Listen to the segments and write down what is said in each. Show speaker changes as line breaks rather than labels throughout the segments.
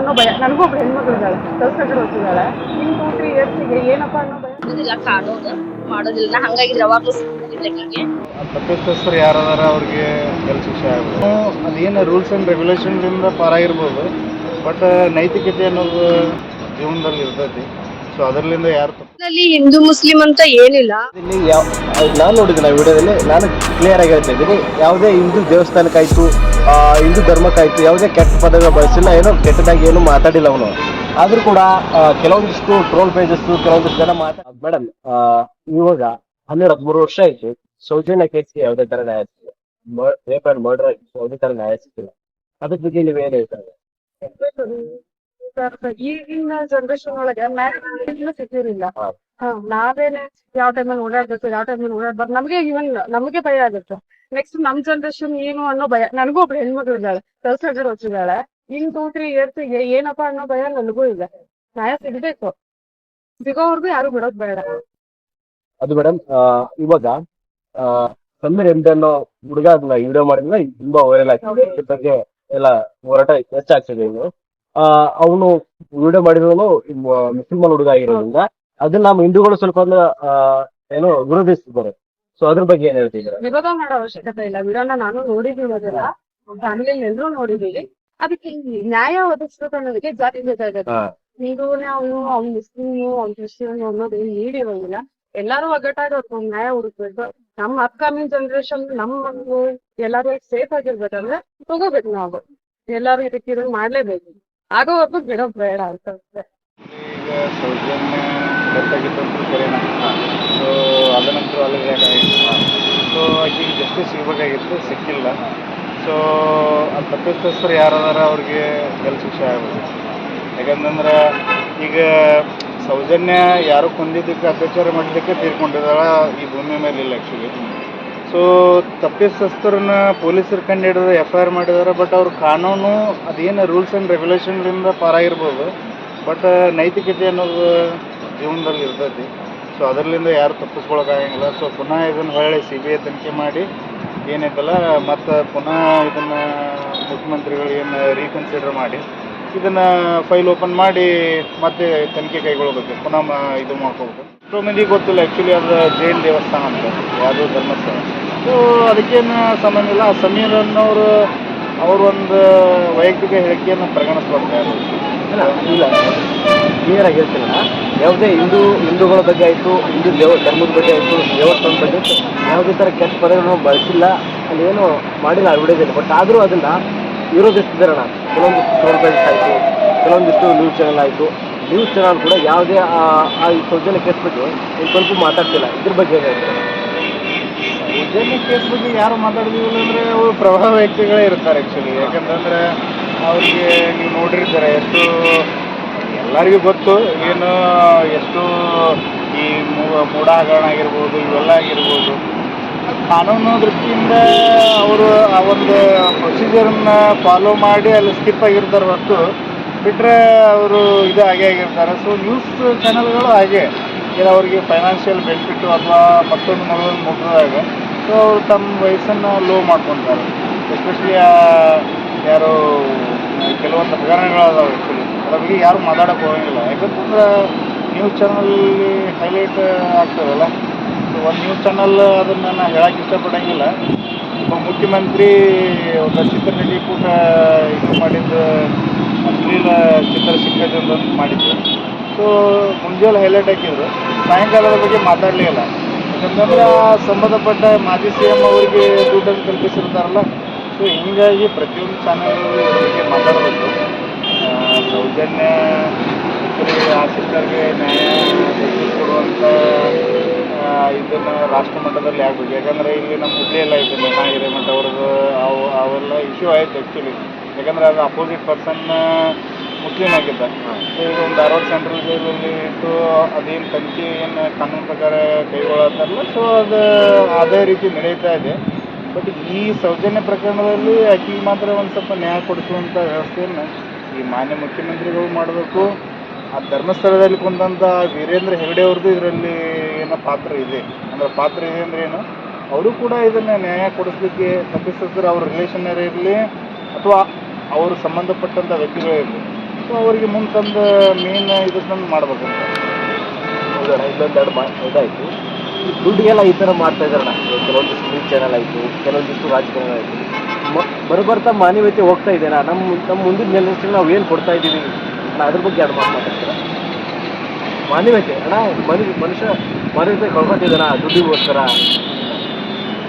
ಅನ್ನೋ ಭಯ. ನನಗೂ ಒಬ್ಬ ಹೆಣ್ಮಕ್ಳು ಇದ್ದಾಳೆ ಕೆಲಸ ಕಡೆ ಹೋಗ್ತಿದ್ದಾಳೆ ಇನ್ ಟೂ ತ್ರೀ ಇಯರ್ಸ್ಗೆ ಏನಪ್ಪ ಅನ್ನೋ ಭಯ?
ಮಾಡೋದಿಲ್ಲ. ಕಾಣೋದು ಮಾಡೋದಿಲ್ಲ ಹಂಗಾಗಿ ಸುಮ್ಮನೆ
ತಪ್ಪಿತಸ್ಥರು ಯಾರದಾರ ಅವ್ರಿಗೆ ಕೆಲಸ ವಿಷಯ ಆಗ್ಬೋದು. ಅದೇನು ರೂಲ್ಸ್ ಆ್ಯಂಡ್ ರೆಗ್ಯುಲೇಷನ್ದಿಂದ ಪಾರಾಗಿರ್ಬೋದು. ಬಟ್ ನೈತಿಕತೆ ಅನ್ನೋದು ಜೀವನದಲ್ಲಿ ಇರ್ತೈತಿ. ಸೊ ಅದರಿಂದ ಯಾರು ತಪ್ಪು?
ಅಲ್ಲಿ ಹಿಂದೂ ಮುಸ್ಲಿಂ ಅಂತ ಏನಿಲ್ಲ.
ಇಲ್ಲಿ ಯಾವ ನಾನು ನೋಡಿದ್ದೀನಿ ಆ ವಿಡಿಯೋದಲ್ಲಿ ನಾನು ಕ್ಲಿಯರ್ ಆಗಿ ಹೇಳ್ತಾ ಇದ್ದೀನಿ. ಯಾವುದೇ ಹಿಂದೂ ದೇವಸ್ಥಾನಕ್ಕಾಯ್ತು ಆ, ಹಿಂದೂ ಧರ್ಮಕ್ಕಾಯ್ತು ಯಾವುದೇ ಕೆಟ್ಟ ಪದಗಳು ಬಳಸಿಲ್ಲ ಏನೋ ಕೆಟ್ಟದಾಗಿ ಏನು ಮಾತಾಡಿಲ್ಲ ಅವನು. ಆದ್ರೂ ಕೂಡ ಆ, ಕೆಲವೊಂದಿಷ್ಟು ಟ್ರೋಲ್ ಪೇಜಸ್ ಕೆಲವೊಂದಿಷ್ಟು ಜನ ಮಾತಾಡ ಮೇಡಮ್ ಇವಾಗ ಹನ್ನೆರಡು ಹದಿಮೂರು ವರ್ಷ ಆಯ್ತು. ಸೌಜನ್ಯ ಕೇಸ್ಗೆ ಯಾವುದೇ ತರ ನ್ಯಾಯ ಸಿಕ್ಕಿಲ್ಲ. ರೇಪ್ ಅಂಡ್ ಮರ್ಡರ್ ಯಾವುದೇ ತರ ನ್ಯಾಯ ಸಿಕ್ಕಿಲ್ಲ. ಅದ್ರ ಬಗ್ಗೆ ನೀವ್ ಏನ್ ಹೇಳ್ತಾರೆ
ಈಗಿನ ಜನರೇಷನ್ ಒಳಗೆ ಮ್ಯಾರೇಜ್ ಸಿಕ್ಕಿರಲಿಲ್ಲ ನಾವೇನೆ ಯಾವ ಟೈಮಲ್ಲಿ ಓಡಾಡ್ಬೇಕು ಯಾವ ಟೈಮಲ್ಲಿ ಓಡಾಡ್ಬಾರ್ದು ನಮಗೆ ಇವನ್ ನಮಗೆ ಭಯ ಆಗುತ್ತೆ. ನೆಕ್ಸ್ಟ್ ನಮ್ ಜನರೇಷನ್ ಏನು ಅನ್ನೋ ಭಯ ನನಗೂ ಒಬ್ಳು ಹೆಣ್ಮಕ್ಳು ಇದ್ದಾಳೆ ಕೆಲಸ ಹೋಗ್ತಿದ್ದಾಳೆ ಇನ್ ಟೂ ತ್ರೀ ಇಯರ್ಸ್ ಏನಪ್ಪಾ ಅನ್ನೋ ಭಯ ನನಗೂ ಇದೆ. ನ್ಯಾಯ ಸಿಗ್ಬೇಕು. ಸಿಗೋವರ್ಗು ಯಾರು ಬಿಡೋದ್ ಬೇಡ.
ಅದು ಮೇಡಮ್ ಇವಾಗ ಸಮೀರ್ ಎಂ ಅನ್ನೋ ಹುಡುಗ ಅದನ್ನ ವಿಡಿಯೋ ಮಾಡಿದ್ರೆ ತುಂಬಾ ವೈರಲ್ ಆಗ್ತದೆ ಬಗ್ಗೆ ಎಲ್ಲ ಹೋರಾಟ ಹೆಚ್ಚಾಗ್ತದೆ ಇನ್ನು. ಅವನು ವಿಡಿಯೋ ಮಾಡಿರೋನು ಮುಸಲ್ಮಾನ್ ಹುಡುಗ ಆಗಿರೋದ್ರಿಂದ ಅದನ್ನ ನಮ್ಮ ಹಿಂದೂಗಳು ಸ್ವಲ್ಪ ಅಂದ್ರೆ ಏನು ವಿರೋಧಿಸ್ತಿದ್ದಾರೆ. ಸೊ ಅದ್ರ ಬಗ್ಗೆ ಏನ್ ಹೇಳ್ತಿದ್ದಾರೆ?
ವಿರೋಧ ಮಾಡೋ ಅವಶ್ಯಕತೆ ಇಲ್ಲ. ವಿರೋಧ ನಾನು ನೋಡಿದೀನಿ ಅದೆಲ್ಲ ಫ್ಯಾಮಿಲಿ ಎಲ್ಲರೂ ನೋಡಿದೀವಿ ಅದಕ್ಕೆ ನ್ಯಾಯ ಒದಗಿಸ್ಬೇಕು ಅನ್ನೋದಕ್ಕೆ ಜಾತಿ ಬೇಕಾಗತ್ತೆ. ಹಿಂದೂನೇ ಅವನು ಅವ್ನು ಮುಸ್ಲಿಮು ಅವ್ನು ಕ್ರಿಶ್ಚಿಯನ್ ಅನ್ನೋದು ಏನ್ ನೀಡಿರೋದಿಲ್ಲ. ಎಲ್ಲಾರು ಒಗ್ಗಟ್ಟಾಗಿ ಅವ್ರಿಗೆ ನ್ಯಾಯ ಹುಡುಕ್ಬೇಕು ನಮ್ಮ ಅಪ್ಕಮಿಂಗ್ ಜನರೇಷನ್ ನಮ್ಮ ಮಕ್ಕಳು ಎಲ್ಲಾರು ಸೇಫ್ ಆಗಿರ್ಬೇಕಂದ್ರೆ ತಗೋಬೇಕು ನಾವು. ಎಲ್ಲಾರು ಇದಕ್ಕೆ ಮಾಡ್ಲೇಬೇಕು. ಆಗೋವರೆಗೂ ಬಿಡೋ, ಬೇಡ.
ಈಗ ಸೌಜನ್ಯ ಅಂತ ಸೊ ನಂತರ. ಅಲ್ಲಿಗೆ ಸಿಗಬೇಕಾಗಿತ್ತು ಸಿಕ್ಕಿಲ್ಲ. ಸೊ ತಪ್ಪಿತಸ್ಥರು ಯಾರದಾರ ಅವ್ರಿಗೆ ಕೆಲಸ ಶಿಕ್ಷೆ ಆಗ್ಬೋದು. ಯಾಕಂತಂದ್ರೆ ಈಗ ಸೌಜನ್ಯ ಯಾರು ಕುಂದಿದ್ದಕ್ಕೆ, ಅತ್ಯಾಚಾರ ಮಾಡಿದ್ದಕ್ಕೆ ತೀರ್ಕೊಂಡಿದ್ದಾಳ ಈ ಭೂಮಿ ಮೇಲೆ ಇಲ್ಲ ಆ್ಯಕ್ಚುಲಿ ಸೊ ತಪ್ಪಿತಸ್ಥರನ್ನ ಪೊಲೀಸರು ಕಂಡು ಹಿಡಿದು ಎಫ್ ಐ ಆರ್ ಮಾಡಿದ್ದಾರೆ ಬಟ್ ಅವ್ರ ಕಾನೂನು ಅದೇನು ರೂಲ್ಸ್ ಆ್ಯಂಡ್ ರೆಗ್ಯುಲೇಷನ್ಗಳಿಂದ ಪಾರಾಗಿರ್ಬೋದು ಬಟ್ ನೈತಿಕತೆ ಅನ್ನೋದು ಜೀವನದಲ್ಲಿ ಇರ್ತೈತಿ ಸೊ ಅದರಿಂದ ಯಾರು ತಪ್ಪಿಸ್ಕೊಳಕ್ಕಾಗಂಗಿಲ್ಲ ಸೊ ಪುನಃ ಇದನ್ನು ಹೊಳ್ಳಿ ಸಿ ಬಿ ಐ ತನಿಖೆ ಮಾಡಿ ಏನೈತಲ್ಲ ಮತ್ತು ಪುನಃ ಇದನ್ನು ಮುಖ್ಯಮಂತ್ರಿಗಳು ಏನು ರೀಕನ್ಸಿಡರ್ ಮಾಡಿ ಇದನ್ನು ಫೈಲ್ ಓಪನ್ ಮಾಡಿ ಮತ್ತೆ ತನಿಖೆ ಕೈಗೊಳ್ಬೇಕು ಪುನಃ ಇದು ಮಾಡ್ಕೋಬೇಕು ಎಷ್ಟೋ ಮಂದಿಗೆ ಗೊತ್ತಿಲ್ಲ ಆ್ಯಕ್ಚುಲಿ ಅದು ಜೈನ್ ದೇವಸ್ಥಾನ ಅಂತ, ಯಾವುದು ಧರ್ಮಸ್ಥಳ. ಸೊ ಅದಕ್ಕೇನು ಸಂಬಂಧ ಇಲ್ಲ. ಸಮೀರ್ ಅನ್ನೋರು ಅವ್ರ ಒಂದು ವೈಯಕ್ತಿಕ ಹೇಳಿಕೆಯನ್ನು ಪರಿಗಣಿಸ್ಬಾರ್ದು
ಇಲ್ಲ ಇಲ್ಲ. ಕ್ಲಿಯರ್ ಆಗಿ ಹೇಳ್ತಿಲ್ಲ ಯಾವುದೇ ಹಿಂದೂ, ಹಿಂದೂಗಳ ಬಗ್ಗೆ ಆಯಿತು, ಹಿಂದೂ ದೇವ, ಧರ್ಮದ ಬಗ್ಗೆ ಆಯಿತು, ದೇವಸ್ಥಾನದ ಬಗ್ಗೆ ಯಾವುದೇ ಥರ ಕೆಟ್ಟ ಪದಗಳನ್ನು ಬಳಸಿಲ್ಲ. ಅಲ್ಲಿ ಏನು ಮಾಡಿಲ್ಲ ಆ ವಿಡಿಯೋದಲ್ಲಿ ಬಟ್ ಆದರೂ ಅದನ್ನು ಅದನ್ನ ಅಣ್ಣ. ಕೆಲವೊಂದಿಷ್ಟು ಕೆಲವೊಂದಿಷ್ಟು ನ್ಯೂಸ್ ಚಾನಲ್ ಆಯ್ತು. ನ್ಯೂಸ್ ಚಾನಲ್ ಕೂಡ ಯಾವುದೇ, ಆ ಈ ಸೌಜನ್ಯ ಕೇಸ್ ಬಗ್ಗೆ ಸ್ವಲ್ಪ ಮಾತಾಡ್ತಿಲ್ಲ. ಇದ್ರ ಬಗ್ಗೆ
ಸೌಜನ್ಯ ಕೇಸ್ ಬಗ್ಗೆ ಯಾರು ಮಾತಾಡಿದಿಲ್ಲ ಅಂದರೆ ಅವರು ಪ್ರಭಾವ ವ್ಯಕ್ತಿಗಳೇ ಇರ್ತಾರೆ ಆ್ಯಕ್ಚುಲಿ ಯಾಕಂತಂದ್ರೆ ಅವ್ರಿಗೆ ನೀವು ನೋಡಿರ್ತಾರೆ ಎಷ್ಟು, ಎಲ್ಲರಿಗೂ ಗೊತ್ತು ಏನು, ಎಷ್ಟು ಈ ಮೂಢ ಹಗರಣ ಆಗಿರ್ಬೋದು, ಇವೆಲ್ಲ ಆಗಿರ್ಬೋದು. ಕಾನೂನು ದೃಷ್ಟಿಯಿಂದ ಅವರು ಆ ಒಂದು ಪ್ರೊಸೀಜರನ್ನ ಫಾಲೋ ಮಾಡಿ ಅಲ್ಲಿ ಸ್ಕಿಪ್ ಆಗಿರ್ತಾರೆ ಹೊರತು ಬಿಟ್ಟರೆ ಅವರು ಇದು ಹಾಗೆ ಆಗಿರ್ತಾರೆ ಸೊ ನ್ಯೂಸ್ ಚಾನಲ್ಗಳು ಹಾಗೆ. ಇಲ್ಲ ಅವರಿಗೆ ಫೈನಾನ್ಷಿಯಲ್ ಬೆನಿಫಿಟ್ಟು ಅಥವಾ ಮತ್ತೊಂದು ಮಗಳನ್ನು ಮುಟ್ಟಿದಾಗ ಸೊ ಅವರು ತಮ್ಮ ವಯಸ್ಸನ್ನು ಲೋ ಮಾಡ್ಕೊತಾರೆ. ಎಸ್ಪೆಷಲಿ ಯಾರು, ಕೆಲವೊಂದು ಹಗರಣಗಳದಾವೆ ಆ್ಯಕ್ಚುಲಿ ಅದ್ರ ಬಗ್ಗೆ ಯಾರು ಮಾತಾಡೋಕೆ ಹೋಗಂಗಿಲ್ಲ. ಯಾಕಂತಂದ್ರೆ ನ್ಯೂಸ್ ಚಾನಲಲ್ಲಿ ಹೈಲೈಟ್ ಆಗ್ತದಲ್ಲ. ಸೊ ಒಂದು ನ್ಯೂಸ್ ಚಾನಲ್ ಅದನ್ನು ನಾನು ಹೇಳಕ್ಕೆ ಇಷ್ಟಪಡೋಂಗಿಲ್ಲ. ಒಬ್ಬ ಮುಖ್ಯಮಂತ್ರಿ, ಒಬ್ಬ ಚಿತ್ರನಟಿ ಕೂಡ ಇದು ಮಾಡಿದ್ದು ಅಶ್ಲೀಲ ಚಿತ್ರ ಸಿಕ್ಕದಂತ ಮಾಡಿದ್ದು ಸೊ ಮುಂಜಾನೆ ಹೈಲೈಟ್ ಹಾಕಿದ್ರು. ಸಾಯಂಕಾಲದ ಬಗ್ಗೆ ಮಾತಾಡಲಿಲ್ಲ ಯಾಕಂತಂದ್ರೆ ಸಂಬಂಧಪಟ್ಟ ಮಾಜಿ ಸಿ ಎಂ ಅವರಿಗೆ ದುಡ್ಡನ್ನು ಕಲ್ಪಿಸಿರ್ತಾರಲ್ಲ ಸೊ ಹೀಗಾಗಿ ಪ್ರತಿಯೊಂದು ಚಾನೆಲ್ ಬಗ್ಗೆ ಮಾತಾಡಬೇಕು. ಸೌಜನ್ಯ ಆಶೀರ್ಗೆ ನ್ಯಾಯ ಕೊಡುವಂಥ ಇದನ್ನು ರಾಷ್ಟ್ರ ಮಟ್ಟದಲ್ಲಿ ಆಗಬೇಕು. ಯಾಕಂದರೆ ಇಲ್ಲಿ ನಮ್ಮ ಹುಬ್ಳಿಯೆಲ್ಲ ಐತೆ ಮಹಾ ಹಿರೇಮಠ ಅವ್ರದ್ದು ಅವು, ಅವೆಲ್ಲ ಇಶ್ಯೂ ಆಯಿತು ಆ್ಯಕ್ಚುಲಿ ಯಾಕಂದರೆ ಅದು ಅಪೋಸಿಟ್ ಪರ್ಸನ್ ಮುಸ್ಲಿಂ ಆಗಿದ್ದ. ಸೊ ಈಗ ಒಂದು ಧಾರವಾಡ ಸೆಂಟ್ರಲ್ ಜೈಲಲ್ಲಿ ಇಟ್ಟು ಅದೇನು ತನಿಖೆ ಏನು ಕಾನೂನು ಪ್ರಕಾರ ಕೈಗೊಳ್ಳತ್ತಾರಲ್ಲ ಸೊ ಅದು ಅದೇ ರೀತಿ ನಡೀತಾ ಇದೆ. ಬಟ್ ಈ ಸೌಜನ್ಯ ಪ್ರಕರಣದಲ್ಲಿ ಆಕೆಗೆ ಮಾತ್ರ ಒಂದು ಸ್ವಲ್ಪ ನ್ಯಾಯ ಕೊಡಿಸುವಂಥ ವ್ಯವಸ್ಥೆಯನ್ನು ಈ ಮಾನ್ಯ ಮುಖ್ಯಮಂತ್ರಿಗಳು ಮಾಡಬೇಕು. ಆ ಧರ್ಮಸ್ಥಳದಲ್ಲಿ ಕುಂದಂಥ ವೀರೇಂದ್ರ ಹೆಗಡೆ ಅವ್ರದ್ದು ಇದರಲ್ಲಿ ಏನೋ ಪಾತ್ರ ಇದೆ. ಅಂದರೆ ಪಾತ್ರ ಇದೆ ಅಂದರೆ ಏನು? ಅವರು ಕೂಡ ಇದನ್ನು ನ್ಯಾಯ ಕೊಡಿಸ್ಲಿಕ್ಕೆ ತಪ್ಪಿಸಿದ್ರೆ ಅವ್ರ ರಿಲೇಷನ್ ಇರಲಿ? ಅಥವಾ ಅವರು ಸಂಬಂಧಪಟ್ಟಂಥ ವ್ಯಕ್ತಿಗಳೇ ಸೊ ಅವರಿಗೆ ಮುಂದೆ ತಂದು ಮೇನ್ ಇದು ತಂದು ಮಾಡ್ಬೇಕಂತ
ಹೌದಣ್ಣ ಇಲ್ಲೊಂದೆರಡು ಮಾ ಇದಾಯ್ತು. ಈ ದುಡ್ಡಿಗೆಲ್ಲ ಈ ಥರ ಮಾಡ್ತಾ ಇದ್ದಾರಣ್ಣ ಕೆಲವೊಂದಿಷ್ಟು ನ್ಯೂಸ್ ಚಾನಲ್ ಆಯಿತು ಕೆಲವೊಂದಿಷ್ಟು ರಾಜಕಾರಣ ಆಯಿತು. ಬರಬರ್ತಾ ಮಾನವೀಯತೆ ಹೋಗ್ತಾ ಇದೆನಾ ನಮ್ಮ ನಮ್ಮ ಮುಂದಿನ ಜನರೇಷನ್ ನಾವು ಏನು ಕೊಡ್ತಾ ಇದ್ದೀವಿ? ಅಣ್ಣ ಅದ್ರ ಬಗ್ಗೆ ಎರಡು ಮಾತು ಮಾತಾಡ್ತೀರಾ? ಮಾನವೀಯತೆ ಅಣ್ಣ ಮನುಷ್ಯ ಮನುಷ್ಯ ಮಾನವೀಯತೆ ಕಳ್ಕೊತಿದ್ದಾನ ದುಡ್ಡಿಗೋಸ್ಕರ.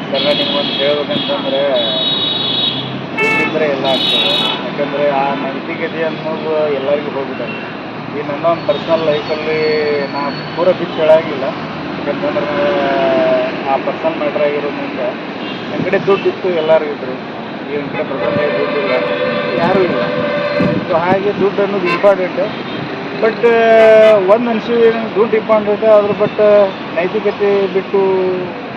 ಸರ್ ನಿಮ್ಗೊಂದು ಹೇಳ್ಬೇಕಂತಂದ್ರೆ ದುಡ್ಡಿದ್ರೆ ಎಲ್ಲ ಆಗ್ತದೆ. ಯಾಕಂದರೆ ಆ ನೈತಿಕತೆ ಅನ್ನೋದು ಎಲ್ಲರಿಗೂ ಹೋಗಿದ್ದಾರೆ ಈ ನನ್ನ ಒಂದು ಪರ್ಸ್ನಲ್ ಲೈಫಲ್ಲಿ ನಾ ಪೂರ ಬಿಚ್ಚು ಹೇಳಾಗಿಲ್ಲ. ಯಾಕಂತಂದ್ರೆ, ಆ ಪರ್ಸನಲ್ ಮ್ಯಾಟ್ರ್ ಆಗಿರೋದ್ರಿಂದ ನನ್ನ ಕಡೆ ದುಡ್ಡು ಇತ್ತು, ಎಲ್ಲರಿಗೂ ಇದ್ರು ಈ ನನ್ನ ಕಡೆ ಲೈಫ್ ದುಡ್ಡು ಇಲ್ಲ. ಯಾರೂ ಇಲ್ಲ. ಸೊ ಹಾಗೆ ದುಡ್ಡು ಅನ್ನೋದು ಇಂಪಾರ್ಟೆಂಟ್ ಬಟ್ ಒಂದು ಮನುಷ್ಯ ದುಡ್ಡು ಇಂಪಾರ್ಟೆಂಟ್ ಅದ್ರ ಬಟ್ ನೈತಿಕತೆ ಬಿಟ್ಟು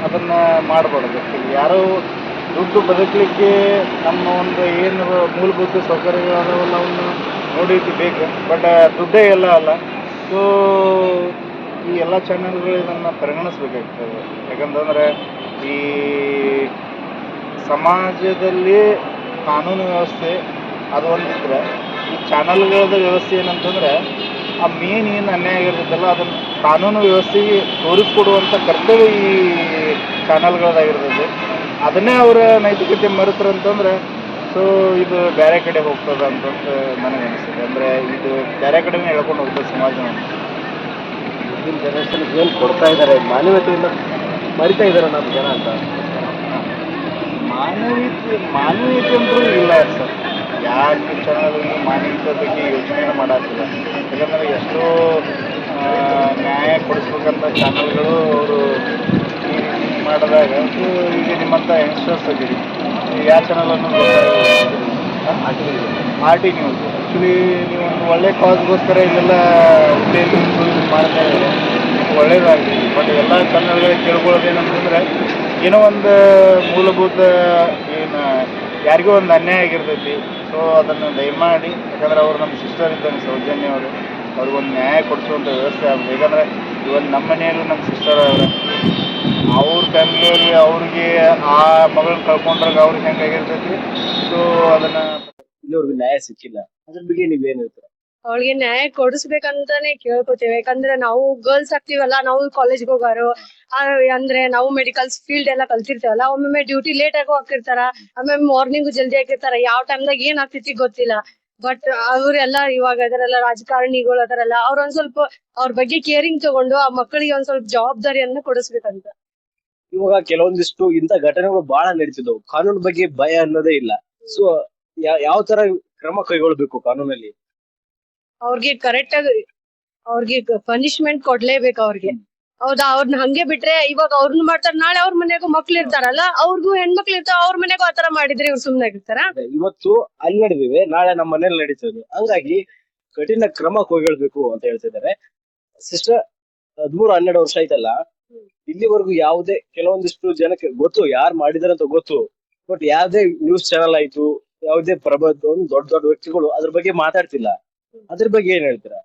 ಅದನ್ನು ಮಾಡಬಾರ್ದು. ಯಾರೋ ದುಡ್ಡು ಬದುಕಲಿಕ್ಕೆ ನಮ್ಮ ಒಂದು ಏನು ಮೂಲಭೂತ ಸೌಕರ್ಯಗಳವಲ್ಲ ಅವನ್ನ ನೋಡಿದ್ದು ಬೇಕು. ಬಟ್ ದುಡ್ಡೇ ಎಲ್ಲ ಅಲ್ಲ. ಸೊ ಈ ಎಲ್ಲ ಚಾನೆಲ್ಗಳು ಇದನ್ನು ಪರಿಗಣಿಸ್ಬೇಕಾಗ್ತದೆ. ಯಾಕಂತಂದರೆ ಈ ಸಮಾಜದಲ್ಲಿ ಕಾನೂನು ವ್ಯವಸ್ಥೆ ಅದು ಒಂದಿದ್ರೆ, ಈ ಚಾನಲ್ಗಳದ ವ್ಯವಸ್ಥೆ ಏನಂತಂದರೆ, ಆ ಮೇನ್ ಏನು ಅನ್ಯಾಯ ಆಗಿರ್ತೈತಲ್ಲ ಅದನ್ನು ಕಾನೂನು ವ್ಯವಸ್ಥೆಗೆ ತೋರಿಸ್ಕೊಡುವಂಥ ಕರ್ತವ್ಯ ಈ ಚಾನಲ್ಗಳದಾಗಿರ್ತದೆ ಅದನ್ನೇ ಅವರ ನೈತಿಕತೆ ಮರೆತರಂತಂದ್ರೆ ಸೊ ಇದು ಬೇರೆ ಕಡೆ ಹೋಗ್ತದೆ ಅಂತಂತ ನನಗೆ ಅನಿಸ್ತದೆ. ಅಂದರೆ ಇದು ಬೇರೆ ಕಡೆನೇ ಹೇಳ್ಕೊಂಡು ಹೋಗ್ತದೆ ಸಮಾಜ.
ಮುಂದಿನ ಜನರೇಷನ್ಗೆ ಏನು ಕೊಡ್ತಾ ಇದ್ದಾರೆ ಮಾನವೀಯತೆಯಿಂದ ಮರಿತಾ ಇದ್ದಾರೆ ನಮ್ಮ ಜನ ಅಂತ.
ಮಾನವೀಯತೆ ಮಾನವೀಯತೆ ಅಂತೂ ಇಲ್ಲ ಸರ್. ಯಾಕೆ ಚೆನ್ನಾಗಿ ಮಾನವೀಯತೆ ಬಗ್ಗೆ ಯೋಚನೆ ಮಾಡಾಕಿಲ್ಲ ಯಾಕಂದ್ರೆ ಎಷ್ಟೋ ನ್ಯಾಯ ಕೊಡಿಸ್ಬೇಕಂತ ಚಾನಲ್ಗಳು ಅವರು ಮಾಡಿದಾಗ ಈಗ ನಿಮ್ಮಂಥ ಯಂಗ್ಸ್ಟರ್ಸ್ ಆಗಿರಿ. ಯಾವ ಚಾನಲ್ ಅನ್ನು ಆರ್ ಟಿ ನ್ಯೂಸ್ ಆ್ಯಕ್ಚುಲಿ ನೀವು ಒಂದು ಒಳ್ಳೆ ಕಾಸ್ಗೋಸ್ಕರ ಇಲ್ಲೆಲ್ಲ ಮಾಡ್ತಾ ಇದ್ದಾರೆ. ಒಳ್ಳೇದಾಗಲಿ. ಬಟ್ ಎಲ್ಲ ಚಾನಲ್ಗಳಿಗೆ ಕೇಳ್ಕೊಳ್ಳೋದು ಏನಂತಂದ್ರೆ ಏನೋ ಒಂದು ಮೂಲಭೂತ ಏನು ಯಾರಿಗೂ ಒಂದು ಅನ್ಯಾಯ ಆಗಿರ್ತೈತಿ. ಸೊ ಅದನ್ನು ದಯಮಾಡಿ ಯಾಕಂದ್ರೆ ಅವ್ರು ನಮ್ಮ ಸಿಸ್ಟರ್ ಇದ್ದಂಗೆ ಸೌಜನ್ಯ ಅವರು. ಅವ್ರಿಗೊಂದು ನ್ಯಾಯ ಕೊಡಿಸುವಂಥ ವ್ಯವಸ್ಥೆ ಆಗಬೇಕು. ಯಾಕಂದರೆ ಇವನ್ ನಮ್ಮ ಮನೆಯಲ್ಲೂ ನಮ್ಮ ಸಿಸ್ಟರ್ ಅವರ. ಅವ್ರ ಫ್ಯಾಮಿಲಿಯವ್ರಿಗೆ ಅವ್ರಿಗೆ ಆ ಮಗಳನ್ನ ಕಳ್ಕೊಂಡ್ರಾಗ ಅವ್ರಿಗೆ ಹೆಂಗಾಗಿರ್ತೈತಿ ಸೊ ಅದನ್ನು
ಇಲ್ಲಿವರೆಗೂ ನ್ಯಾಯ ಸಿಕ್ಕಿಲ್ಲ. ಅದ್ರ ಬಗ್ಗೆ ನೀವೇನು ಹೇಳ್ತೀರಾ?
ಅವಳಿಗೆ ನ್ಯಾಯ ಕೊಡಿಸ್ಬೇಕಂತಾನೆ ಕೇಳ್ಕೊತೇವೆ. ಯಾಕಂದ್ರೆ ನಾವು ಗರ್ಲ್ಸ್ ಆಗ್ತೀವಲ್ಲ ನಾವು ಕಾಲೇಜ್ಗೆ ಹೋಗೋರು ಆ, ಅಂದ್ರೆ ನಾವು ಮೆಡಿಕಲ್ಸ್ ಫೀಲ್ಡ್ ಎಲ್ಲ ಕಲ್ತಿರ್ತೇವಲ್ಲ ಒಮ್ಮೊಮ್ಮೆ ಡ್ಯೂಟಿ ಲೇಟ್ ಆಗಿ ಹಾಕಿರ್ತಾರ ಆಮೇಲೆ ಮಾರ್ನಿಂಗ್ ಜಲ್ದಿ ಹಾಕಿರ್ತಾರ ಯಾವ ಟೈಮ್ದಾಗ ಏನ್ ಆಗ್ತೈತಿ ಗೊತ್ತಿಲ್ಲ. ಬಟ್ ಅವರೆಲ್ಲ ಇವಾಗ ಅದರೆಲ್ಲ ರಾಜಕಾರಣಿಗಳು ಅದರೆಲ್ಲ ಅವ್ರ ಒಂದ್ ಸ್ವಲ್ಪ ಅವ್ರ ಬಗ್ಗೆ ಕೇರಿಂಗ್ ತಗೊಂಡು ಆ ಮಕ್ಕಳಿಗೆ ಒಂದ್ ಸ್ವಲ್ಪ ಜವಾಬ್ದಾರಿಯನ್ನ ಕೊಡಿಸ್ಬೇಕಂತ.
ಇವಾಗ ಕೆಲವೊಂದಿಷ್ಟು ಇಂತ ಘಟನೆಗಳು ಬಹಳ ನಡೀತಿದ್ದವು. ಕಾನೂನು ಬಗ್ಗೆ ಭಯ ಅನ್ನೋದೇ ಇಲ್ಲ. ಸೊ ಯಾವ ತರ ಕ್ರಮ ಕೈಗೊಳ್ಬೇಕು ಕಾನೂನಲ್ಲಿ?
ಅವ್ರಿಗೆ ಕರೆಕ್ಟ್ ಆಗಿ ಅವ್ರಿಗೆ ಪನಿಶ್ಮೆಂಟ್ ಕೊಡ್ಲೇಬೇಕು ಅವ್ರಿಗೆ. ಹೌದಾ? ಅವ್ರನ್ನ ಹಂಗೆ ಬಿಟ್ರೆ ಇವಾಗ ಅವ್ರನ್ನ ಮಾಡ್ತಾರ. ನಾಳೆ ಅವ್ರ ಮನೆಗೂ ಮಕ್ಳು ಇರ್ತಾರಲ್ಲ ಅವ್ರಿಗೂ ಹೆಣ್ಮಕ್ಳು ಇರ್ತಾವ ಅವ್ರ ಮನೆಗೂ ಆತರ ಮಾಡಿದ್ರೆ ಇವ್ರು ಸುಮ್ನೆ ಆಗಿರ್ತಾರ?
ಇವತ್ತು ಅಲ್ಲಿ ನಡೆದಿವೆ ನಾಳೆ ನಮ್ಮ ಮನೇಲಿ ನಡೀತದೆ. ಹಂಗಾಗಿ ಕಠಿಣ ಕ್ರಮ ಕೈಗೊಳ್ಬೇಕು ಅಂತ ಹೇಳ್ತಿದ್ದಾರೆ. ಸಿಸ್ಟರ್ ಹದ್ಮೂರು ಹನ್ನೆರಡು ವರ್ಷ ಆಯ್ತಲ್ಲ? ಇಲ್ಲಿವರೆಗೂ ಯಾವುದೇ ಕೆಲವೊಂದಿಷ್ಟು ಜನಕ್ಕೆ ಗೊತ್ತು ಯಾರು ಮಾಡಿದಾರೆ ಅಂತ ಗೊತ್ತು ಬಟ್ ಯಾವ್ದೇ ನ್ಯೂಸ್ ಚಾನಲ್ ಆಯ್ತು, ಯಾವುದೇ ಪ್ರಬದ್ ಒಂದು ದೊಡ್ಡ ದೊಡ್ಡ ವ್ಯಕ್ತಿಗಳು ಅದ್ರ ಬಗ್ಗೆ ಮಾತಾಡ್ತಿಲ್ಲ. ಅದ್ರ ಬಗ್ಗೆ ಏನ್ ಹೇಳ್ತೀರಾ?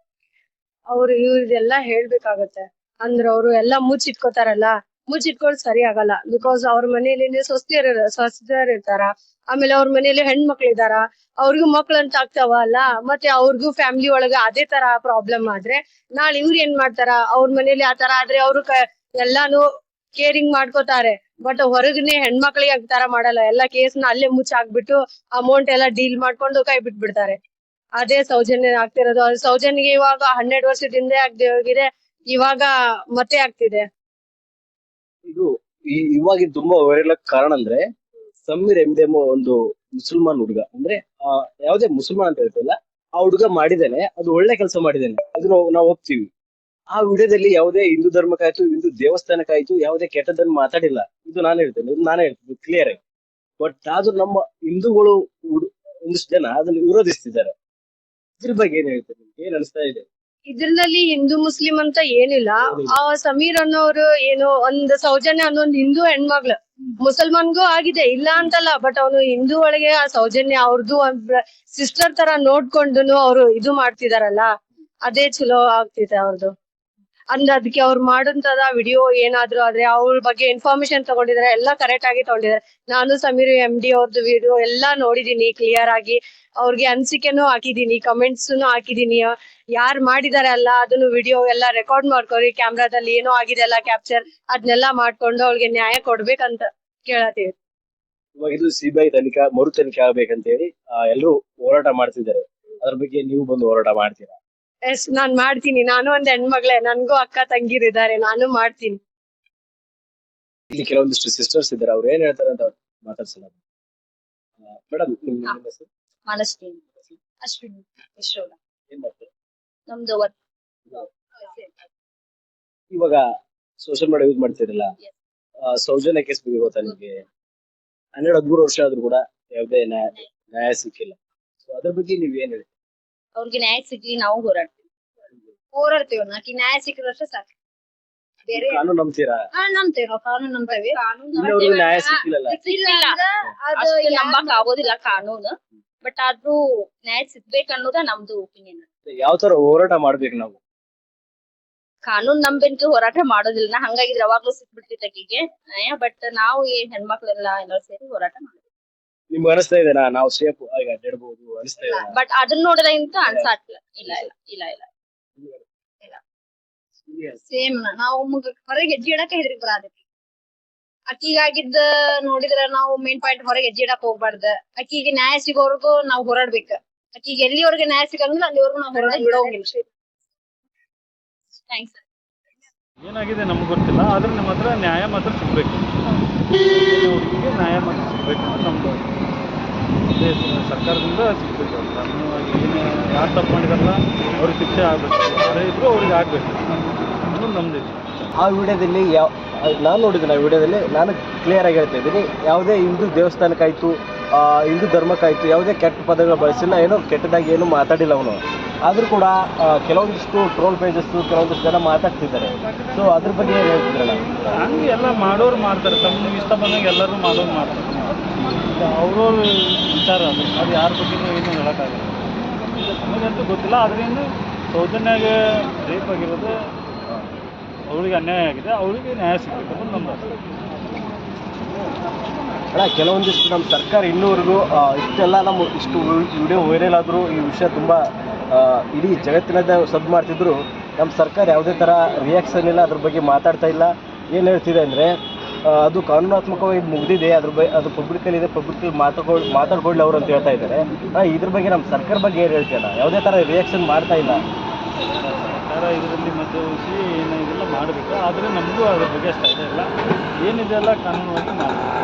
ಅವ್ರು ಇವ್ರದೆಲ್ಲ ಹೇಳ್ಬೇಕಾಗತ್ತೆ. ಅಂದ್ರ ಅವ್ರು ಎಲ್ಲಾ ಮುಚ್ಚಿಟ್ಕೋತಾರಲ್ಲ ಮುಚ್ಚಿಟ್ಕೊಳ್ಳೋದು ಸರಿ ಆಗಲ್ಲ. ಬಿಕಾಸ್ ಅವ್ರ ಮನೇಲಿ ಸ್ವಸ್ಥರು ಸ್ವಸ್ಥರು ಇರ್ತಾರ. ಆಮೇಲೆ ಅವ್ರ ಮನೇಲಿ ಹೆಣ್ಮಕ್ಳು ಇದಾರ ಅವ್ರಿಗೂ ಮಕ್ಳು ಅಂತ ಆಗ್ತಾವ ಅಲ್ಲ? ಮತ್ತೆ ಅವ್ರಿಗೂ ಫ್ಯಾಮಿಲಿ ಒಳಗ ಅದೇ ತರ ಪ್ರಾಬ್ಲಮ್ ಆದ್ರೆ ನಾಳೆ ಇವ್ರು ಏನ್ ಮಾಡ್ತಾರ? ಅವ್ರ ಮನೇಲಿ ಆ ತರ ಆದ್ರೆ ಅವ್ರು ಎಲ್ಲಾನು ಕೇರಿಂಗ್ ಮಾಡ್ಕೋತಾರೆ. ಬಟ್ ಹೊರಗನೆ ಹೆಣ್ಮಕ್ಳಿಗೆ ತರ ಮಾಡಲ್ಲ. ಎಲ್ಲಾ ಕೇಸ್ನ ಅಲ್ಲೇ ಮುಚ್ಚ ಹಾಕ್ಬಿಟ್ಟು ಅಮೌಂಟ್ ಎಲ್ಲ ಡೀಲ್ ಮಾಡ್ಕೊಂಡು ಕೈ ಬಿಟ್ಬಿಡ್ತಾರೆ. ಅದೇ ಸೌಜನ್ಯ ಆಗ್ತಿರೋದು. ಅದು ಸೌಜನ್ಯಗೆ ಇವಾಗ ಹನ್ನೆರಡು ವರ್ಷದಿಂದ ಆಗಿದೆ ಹೋಗಿದೆ. ಇವಾಗ ಮತ್ತೆ ಆಗ್ತಿದೆ.
ಇದು ಈ ಇವಾಗ ತುಂಬಾ ವೈರಲ್ ಕಾರಣ ಅಂದ್ರೆ ಸಮೀರ್ ಎಂಬ ಒಂದು ಮುಸಲ್ಮಾನ್ ಹುಡುಗ. ಅಂದ್ರೆ ಆ, ಯಾವುದೇ ಮುಸಲ್ಮಾನ್ ಅಂತ ಹೇಳ್ತಿಲ್ಲ. ಆ ಹುಡುಗ ಮಾಡಿದಾನೆ ಅದು ಒಳ್ಳೆ ಕೆಲಸ ಮಾಡಿದಾನೆ ಅದನ್ನ ನಾವು ಹೋಗ್ತೀವಿ. ಆ ವಿಡಿಯೋದಲ್ಲಿ ಯಾವುದೇ ಹಿಂದೂ ಧರ್ಮಕ್ಕಾಯ್ತು ಹಿಂದೂ ದೇವಸ್ಥಾನಕ್ಕಾಯ್ತು ಯಾವುದೇ ಕೆಟ್ಟದನ್ನು ಮಾತಾಡಿಲ್ಲ. ಇದು ನಾನು ಹೇಳ್ತೇನೆ ಇದು ನಾನೇ ಹೇಳ್ತೇನೆ ಕ್ಲಿಯರ್ ಆಗಿ. ಬಟ್ ಆದ್ರೂ ನಮ್ಮ ಹಿಂದೂಗಳು ಒಂದಿಷ್ಟು ಜನ ಅದನ್ನು ವಿರೋಧಿಸ್ತಿದ್ದಾರೆ. ಇದ್ರ ಬಗ್ಗೆ ಏನ್ ಹೇಳ್ತೇನೆ? ಏನ್ ಅನಿಸ್ತಾ ಇದೆ?
ಇದ್ರಲ್ಲಿ ಹಿಂದೂ ಮುಸ್ಲಿಂ ಅಂತ ಏನಿಲ್ಲ. ಆ ಸಮೀರ್ ಅನ್ನೋರು ಏನು ಒಂದ್ ಸೌಜನ್ಯ ಅನ್ನೋ ಒಂದ್ ಹಿಂದೂ ಹೆಣ್ಮಗ್ಳು. ಮುಸಲ್ಮಾನ್ಗೂ ಆಗಿದೆ ಇಲ್ಲ ಅಂತಲ್ಲ ಬಟ್ ಅವನು ಹಿಂದೂ ಒಳಗೆ ಆ ಸೌಜನ್ಯ ಅವ್ರದ್ದು ಸಿಸ್ಟರ್ ತರ ನೋಡ್ಕೊಂಡು ಅವ್ರು ಇದು ಮಾಡ್ತಿದಾರಲ್ಲ. ಅದೇ ಚಲೋ ಆಗ್ತಿದೆ ಅವ್ರದ್ದು ಅಂದ್ರೆ ಅದಕ್ಕೆ ಅವ್ರು ಮಾಡೋಂತದ ವಿಡಿಯೋ ಏನಾದ್ರು ಆದ್ರೆ ಅವ್ರ ಬಗ್ಗೆ ಇನ್ಫಾರ್ಮೇಶನ್ ತಗೊಂಡಿದಾರೆ, ಎಲ್ಲ ಕರೆಕ್ಟ್ ಆಗಿ ತಗೊಂಡಿದ್ದಾರೆ ನಾನು ಸಮೀರ್ ಎಂ ಡಿ ಅವ್ರದ್ದು ವಿಡಿಯೋ ಎಲ್ಲಾ ನೋಡಿದೀನಿ ಕ್ಲಿಯರ್ ಆಗಿ.
ಅವ್ರಿಗೆ ಅನ್ಸಿಕೆನೂ ಹಾಕಿದೀನಿ ಕಮೆಂಟ್ಸ್ ಹಾಕಿದೀನಿ. ಯಾರ್ ಮಾಡಿದಾರೆ ಅಲ್ಲ, ಅದನ್ನು ವಿಡಿಯೋ ಎಲ್ಲ ರೆಕಾರ್ಡ್ ಮಾಡ್ಕೊರಿ ಕ್ಯಾಮ್ರಾದಲ್ಲಿ ಏನೋ ಆಗಿದೆ ಅಲ್ಲ ಕ್ಯಾಪ್ಚರ್ ಅದನ್ನೆಲ್ಲ ಮಾಡ್ಕೊಂಡು ಅವ್ರಿಗೆ ನ್ಯಾಯ ಕೊಡ್ಬೇಕಂತ ಕೇಳತ್ತೀವಿ.
ಇವಾಗ ಇದು ಸಿಬಿಐ ತನಿಖಾ ಮರು ತನಿಖೆ ಆಗ್ಬೇಕಂತ ಹೇಳಿ ಎಲ್ಲರೂ ಹೋರಾಟ ಮಾಡ್ತಿದ್ದಾರೆ. ಅದ್ರ ಬಗ್ಗೆ ನೀವು ಬಂದು ಹೋರಾಟ ಮಾಡ್ತೀರಾ?
ಎಸ್ ನಾನ್ ಮಾಡ್ತೀನಿ. ನಾನು ಒಂದ್ ಹೆಣ್ಮಗ್ಳೆ. ನನ್ಗೂ ಅಕ್ಕ ತಂಗಿರಿದ್ದಾರೆ ನಾನು ಮಾಡ್ತೀನಿ.
ಇಲ್ಲಿ ಕೆಲವೊಂದಿಷ್ಟು ಸಿಸ್ಟರ್ಸ್ ಇದ್ದಾರೆ. ಅವ್ರು ಏನ್ ಹೇಳ್ತಾರೆ ಅಂತ ಮಾತಾಡ್ಸಲ್ಲ. ಮೇಡಮ್
ಮನಸ್ಸಿನಿ ಅಶ್ವಿನಿ ಯಶೋಧ
ಏನ್ ಮಾಡ್ತೀರಾ?
ನಮ್ದು
ಇವಾಗ ಸೋಷಿಯಲ್ ಮೀಡಿಯಾ ಯೂಸ್ ಮಾಡ್ತಿರಲ್ಲ
Yes.
ಸೌಜನ್ಯ ಕೇಸ್ ಬಗ್ಗೆ ಗೊತ್ತಾ ನಿಮ್ಗೆ? ಹನ್ನೆರಡು ಹದಿಮೂರು ವರ್ಷ ಆದ್ರೂ ಕೂಡ ಯಾವುದೇ ನ್ಯಾಯ ನ್ಯಾಯ. ಸಿಕ್ಕಿಲ್ಲ. ಸೊ ಅದ್ರ ಬಗ್ಗೆ ನೀವ್ ಏನ್ ಹೇಳ್ತೀರಿ?
ಅವ್ರಿಗೆ ನ್ಯಾಯ ಸಿಗ್ಲಿ ನಾವು ಹೋರಾಡ್ತೀವಿ. ಹೋರಾಡ್ತೀವಿ ನಾಕಿ ನ್ಯಾಯ ಸಿಕ್ಕಿದ್ರೆ ಸಾಕು. ಬೇರೆ
ಕಾನೂನು ನಂಬ್ತೀರಾ?
ಹಾ ನಂಬ್ತೇವೆ ನಾವು. ಕಾನೂನು ನಂಬ್ತೇವೆ.
ಇಲ್ಲಿವರೆಗೂ ನ್ಯಾಯ ಸಿಕ್ಕಿಲ್ಲಲ್ಲ?
ಸಿಕ್ಕಿಲ್ಲ. ಅದು ನಂಬಕ್ ಆಗೋದಿಲ್ಲ ಕಾನೂನು. ಬಟ್ ಆದ್ರೂ ನ್ಯಾಯ ಸಿಗ್ಬೇಕು ಅನ್ನೋದ ನಮ್ದು ಒಪಿನಿಯನ್
ಯಾವ ತರ ಹೋರಾಟ ಮಾಡ್ಬೇಕು ನಾವು?
ಕಾನೂನ್ ನಂಬಿಕೆ ಹೋರಾಟ ಮಾಡೋದಿಲ್ಲ. ಹಂಗಾಗಿ ಹಂಗಾಗಿದ್ರೆ ಯಾವಾಗ್ಲೂ ಸಿಕ್ಬಿಡ್ತಿತ್ತು ಆಕಿಗೆ. ನ್ಯಾಯ ಬಟ್ ನಾವು ಈ ಹೆಣ್ಮಕ್ಳೆಲ್ಲ ಎಲ್ಲರೂ ಸೇರಿ ಹೋರಾಟ ಮಾಡಿದ್ವಿ
ನಿಮ್ಗೆ ಅನಿಸ್ತಾ ಇದೆನಾ? ನಾವು ಸೇಫ್ ಈಗ ಅಡ್ಡಾಡ್ಬೋದು ಅನಿಸ್ತಾ ಇದೆ
ಬಟ್ ಅದನ್ನ ನೋಡಿದ್ರಂತ ಅನ್ಸಾಟ್ಲ ಇಲ್ಲ. ಇಲ್ಲ ಇಲ್ಲ ಇಲ್ಲ ಸೇಮ್ ನಾವು ಹೊರಗೆ ಹೆಜ್ಜೆ ಇಡಕ್ಕೆ ಹೆದ್ರಿಕ್ ಬರಾದೈತಿ ಅಕ್ಕಿಗಾಗಿದ್ದ ನೋಡಿದ್ರ ನಾವು ಮೇನ್ ಪಾಯಿಂಟ್ ಹೊರಗೆ ಹೆಜ್ಜೆ ಇಡಕ್ ಹೋಗ್ಬಾರ್ದ. ಅಕ್ಕಿಗೆ ನ್ಯಾಯ ಸಿಗೋವರೆಗೂ ನಾವು ಹೋರಾಡ್ಬೇಕ. ಅಕ್ಕಿಗೆ ಎಲ್ಲಿವರೆಗೆ ನ್ಯಾಯ ಸಿಗಂಗಿಲ್ಲ ಅಲ್ಲಿವರೆಗೂ ನಾವು ಹೊರಗೆ ಬಿಡೋಂಗಿಲ್ಲ. ಥ್ಯಾಂಕ್ಸ್
ಏನಾಗಿದೆ ನಮ್ಗೆ ಗೊತ್ತಿಲ್ಲ, ಆದರೆ ನಮ್ಮ ಹತ್ರ ನ್ಯಾಯ ಮಾತ್ರ ಸಿಗಬೇಕು. ಹುಡುಗಿಗೆ ನ್ಯಾಯ ಮಾತ್ರ ಸಿಗಬೇಕು ಇದೇ ಸರ್ಕಾರದಿಂದ ಸಿಗಬೇಕು ಅವ್ರು ಏನು ಯಾರು ತಪ್ಪು ಮಾಡಿದಾರಲ್ಲ, ಅವ್ರಿಗೆ ಶಿಕ್ಷೆ ಆಗಬೇಕು. ಯಾರೇ ಇದ್ರು ಅವ್ರಿಗೆ ಆಗಬೇಕು. ಅನ್ನೋದು ಇದು
ಆ ವಿಡಿಯೋದಲ್ಲಿ ಯಾವ ನಾನು ನೋಡಿದ್ದೀನಿ ಆ ವಿಡಿಯೋದಲ್ಲಿ ನಾನು ಕ್ಲಿಯರ್ ಆಗಿ ಹೇಳ್ತಾ ಇದ್ದೀನಿ. ಯಾವುದೇ ಹಿಂದೂ ದೇವಸ್ಥಾನಕ್ಕಾಯ್ತು ಹಿಂದೂ ಧರ್ಮಕ್ಕಾಯಿತು ಯಾವುದೇ ಕೆಟ್ಟ ಪದಗಳು ಬಳಸಿಲ್ಲ. ಏನು ಕೆಟ್ಟದಾಗಿ ಏನು ಮಾತಾಡಿಲ್ಲ ಅವನು. ಆದರೂ ಕೂಡ ಕೆಲವೊಂದಿಷ್ಟು ಟ್ರೋಲ್ ಪೇಜಸ್ಸು ಕೆಲವೊಂದಿಷ್ಟು ಜನ ಮಾತಾಡ್ತಿದ್ದಾರೆ. ಸೊ ಅದ್ರ ಬಗ್ಗೆ ಏನು ಹೇಳ್ತಿದ್ರಲ್ಲ
ಹಂಗೆ ಎಲ್ಲ ಮಾಡೋರು ಮಾಡ್ತಾರೆ. ತಮ್ಮ ಇಷ್ಟ ಬಂದಂಗೆ ಎಲ್ಲರೂ ಮಾಡೋರು ಮಾಡ್ತಾರೆ. ಅವ್ರವ್ರ ವಿಚಾರ ಅದು. ಅದು ಯಾರ ಬಗ್ಗೆನೂ ಏನು ಹೇಳೋಕ್ಕಾಗಲ್ಲ. ನಮಗಂತೂ ಗೊತ್ತಿಲ್ಲ. ಅದರಿಂದ ಸೌಜನ್ಯಾಗ ರೇಪ್ ಆಗಿರೋದು ಅವಳಿಗೆ ಅನ್ಯಾಯ ಆಗಿದೆ. ಅವಳಿಗೆ ನ್ಯಾಯ ಸಿಗಬೇಕು ಆಸೆ.
ಅಣ್ಣ, ಕೆಲವೊಂದಿಷ್ಟು ನಮ್ಮ ಸರ್ಕಾರ ಇನ್ನೂವರೆಗೂ ಇಷ್ಟೆಲ್ಲ ನಮ್ಮ ಇಷ್ಟು ವಿಡಿಯೋ ವೈರಲ್ ಆದರೂ ಈ ವಿಷಯ ತುಂಬ ಇಡೀ ಜಗತ್ತಿನದ ಸದ್ದು ಮಾಡ್ತಿದ್ರು. ನಮ್ಮ ಸರ್ಕಾರ ಯಾವುದೇ ಥರ ರಿಯಾಕ್ಷನ್ ಇಲ್ಲ, ಅದ್ರ ಬಗ್ಗೆ ಮಾತಾಡ್ತಾ ಇಲ್ಲ. ಏನು ಹೇಳ್ತಿದೆ ಅಂದರೆ ಅದು ಕಾನೂನಾತ್ಮಕವಾಗಿ ಮುಗಿದಿದೆ, ಅದ್ರ ಬಗ್ಗೆ ಅದು ಪಬ್ಲಿಕಲ್ಲಿ ಇದೆ ಪಬ್ಲಿಕಲ್ಲಿ ಮಾತಾಡ್ಕೊಳ್ ಮಾತಾಡ್ಕೊಳ್ಳಿ ಅವರು ಅಂತ ಹೇಳ್ತಾ ಇದ್ದಾರೆ. ಇದ್ರ ಬಗ್ಗೆ ನಮ್ಮ ಸರ್ಕಾರ ಬಗ್ಗೆ ಏನು ಹೇಳ್ತೀಯಣ್ಣ ಯಾವುದೇ ಥರ ರಿಯಾಕ್ಷನ್ ಮಾಡ್ತಾ ಇಲ್ಲ.
ಸರ್ಕಾರ ಇದರಲ್ಲಿ ಮಧ್ಯವಹಿಸಿ ಏನು ಇದೆಲ್ಲ ಮಾಡಬೇಕು, ಆದರೆ ನಮಗೂ ಅದ್ರ ಬಗ್ಗೆ ಅಷ್ಟು ಇಲ್ಲ. ಏನಿದೆ ಕಾನೂನು ಅಂತ ಮಾಡಬೇಕು.